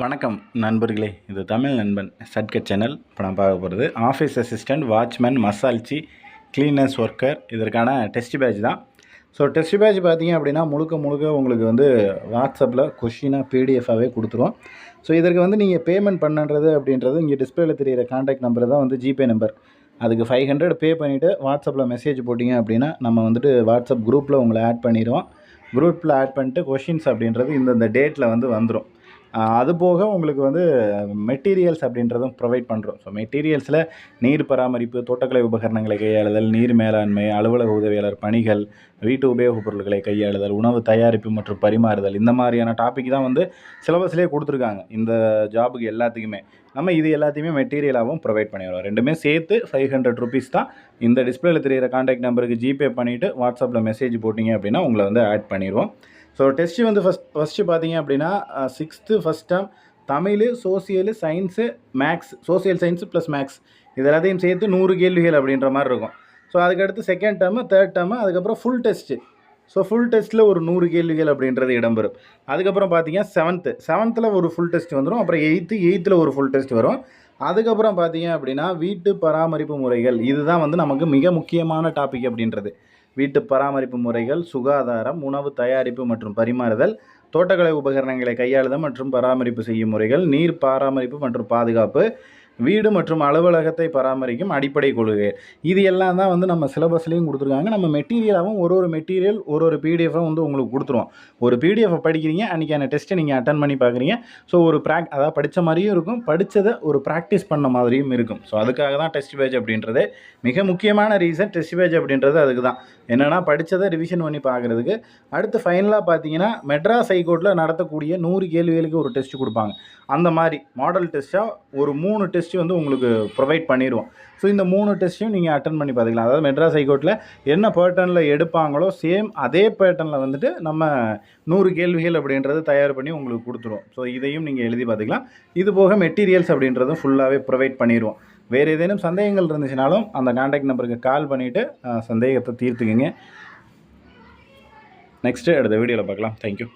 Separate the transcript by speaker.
Speaker 1: வணக்கம் நண்பர்களே. இது தமிழ் நண்பன் சட்கட் சேனல். இப்போ நான் பார்க்க போகிறது ஆஃபீஸ் அசிஸ்டண்ட் வாட்ச்மேன் மசால்ச்சி கிளீனர்ஸ் ஒர்க்கர் இதற்கான டெஸ்ட் பேட்ச் தான். ஸோ டெஸ்ட் பேட்ச் பார்த்தீங்க அப்படின்னா முழுக்க முழுக்க உங்களுக்கு வந்து வாட்ஸ்அப்பில் கொஷினாக பிடிஎஃபாகவே கொடுத்துருவோம் ஸோ இதற்கு வந்து நீங்கள் பேமெண்ட் பண்ணுறது அப்படின்றது இங்கே டிஸ்பிளேல தெரியிற கான்டாக்ட் நம்பர் தான் வந்து ஜிபே நம்பர் அதுக்கு ஃபைவ் ஹண்ட்ரட் பே பண்ணிவிட்டு வாட்ஸ்அப்பில் மெசேஜ் போட்டிங்க அப்படின்னா நம்ம வந்துட்டு வாட்ஸ்அப் குரூப்பில் உங்களை ஆட் பண்ணிடுவோம். குரூப்பில் ஆட் பண்ணிட்டு கொஷின்ஸ் அப்படின்றது இந்தந்த டேட்டில் வந்து வந்துடும் அது போக உங்களுக்கு வந்து மெட்டீரியல்ஸ் அப்படின்றதும் ப்ரொவைட் பண்ணுறோம் ஸோ மெட்டீரியல்ஸில் நீர் பராமரிப்பு தோட்டக்கலை உபகரணங்களை கையாளுதல் நீர் மேலாண்மை அலுவலக உதவியாளர் பணிகள் வீட்டு உபயோகப் பொருட்களை கையாளுதல் உணவு தயாரிப்பு மற்றும் பரிமாறுதல் இந்த மாதிரியான டாபிக் தான் வந்து சிலபஸ்லேயே கொடுத்துருக்காங்க. இந்த ஜாபுக்கு எல்லாத்துக்குமே. நம்ம இது எல்லாத்தையுமே மெட்டீரியலாகவும் ப்ரொவைட் பண்ணிடுவோம் ரெண்டுமே சேர்த்து ஃபைவ் ஹண்ட்ரட் ருபீஸ் தான். இந்த டிஸ்பிளேல தெரிகிற கான்டாக்ட் நம்பருக்கு ஜிபே பண்ணிவிட்டு வாட்ஸ்அப்பில் மெசேஜ் போட்டிங்க அப்படின்னா உங்களை வந்து ஆட் பண்ணிடுவோம். ஸோ டெஸ்ட்டு வந்து ஃபஸ்ட் ஃபஸ்ட்டு பார்த்தீங்க அப்படின்னா sixth first term Tamil social science maths social science plus maths இது எல்லாத்தையும் சேர்த்து நூறு கேள்விகள் அப்படின்ற மாதிரி இருக்கும். ஸோ அதுக்கடுத்து செகண்ட் டேர்மு தேர்ட் டேர்மு அதுக்கப்புறம் ஃபுல் டெஸ்ட்டு ஸோ ஃபுல் டெஸ்ட்டில் ஒரு நூறு கேள்விகள் அப்படின்றது இடம்பெறும். அதுக்கப்புறம் பார்த்தீங்கன்னா செவன்த்து செவன்த்தில் ஒரு ஃபுல் டெஸ்ட் வந்துடும் அப்புறம் எயித்து எயித்தில் ஒரு ஃபுல் டெஸ்ட் வரும். அதுக்கப்புறம் பார்த்தீங்க அப்படின்னா வீட்டு பராமரிப்பு முறைகள். இதுதான் வந்து நமக்கு மிக முக்கியமான டாபிக் அப்படின்றது. வீட்டு பராமரிப்பு முறைகள் சுகாதாரம் உணவு தயாரிப்பு மற்றும் பரிமாறுதல் தோட்டக்கலை உபகரணங்களை கையாளுதல் மற்றும் பராமரிப்பு செய்யும் முறைகள் நீர் பராமரிப்பு மற்றும் பாதுகாப்பு வீடு மற்றும் அலுவலகத்தை பராமரிக்கும் அடிப்படை கொள்கை. இது எல்லாம் தான் வந்து நம்ம சிலபஸ்லேயும் கொடுத்துருக்காங்க. நம்ம மெட்டீரியலாகவும் ஒரு ஒரு மெட்டீரியல் ஒரு ஒரு பிடிஎஃபாக வந்து உங்களுக்கு கொடுத்துருவோம். ஒரு பிடிஎஃபை படிக்கிறீங்க அன்றைக்கான டெஸ்ட்டை நீங்கள் அட்டன் பண்ணி பார்க்குறீங்க. ஸோ ஒரு ப்ராக் அதாவது படித்த மாதிரியும் இருக்கும் படித்ததை ஒரு ப்ராக்டிஸ் பண்ண மாதிரியும் இருக்கும். ஸோ அதுக்காக தான் டெஸ்ட் பேஜ் அப்படின்றது மிக முக்கியமான ரீசன் டெஸ்ட் பேஜ் அப்படின்றது அதுக்கு தான். என்னென்னா படித்ததை ரிவிஷன் பண்ணி பார்க்குறதுக்கு. அடுத்து ஃபைனலாக பார்த்தீங்கன்னா மெட்ராஸ் ஹைகோர்ட்டில் நடத்தக்கூடிய நூறு கேள்விகளுக்கு ஒரு டெஸ்ட் கொடுப்பாங்க. அந்த மாதிரி மாடல் டெஸ்ட்டாக ஒரு மூணு டெஸ்ட் டெஸ்ட் வந்து உங்களுக்கு ப்ரொவைட் பண்ணிடுவோம் ஸோ இந்த மூணு டெஸ்ட்டையும் நீங்கள் அட்டன் பண்ணி பார்த்துக்கலாம். அதாவது மெட்ராஸ் ஹைகோர்ட்டில் என்ன பேட்டர்னில் எடுப்பாங்களோ சேம் அதே பேட்டர்னில் வந்துட்டு நம்ம நூறு கேள்விகள் அப்படின்றது தயார் பண்ணி உங்களுக்கு கொடுத்துருவோம் ஸோ இதையும் நீங்கள் எழுதி பார்த்துக்கலாம். இது போக மெட்டீரியல்ஸ் அப்படின்றதும் ஃபுல்லாகவே ப்ரொவைட் பண்ணிடுவோம் வேறு ஏதேனும் சந்தேகங்கள் இருந்துச்சுனாலும் அந்த கான்டாக்ட் நம்பருக்கு கால் பண்ணிவிட்டு சந்தேகத்தை தீர்த்துக்குங்க. நெக்ஸ்ட்டு அடுத்த வீடியோவில் பார்க்கலாம். தேங்க்யூ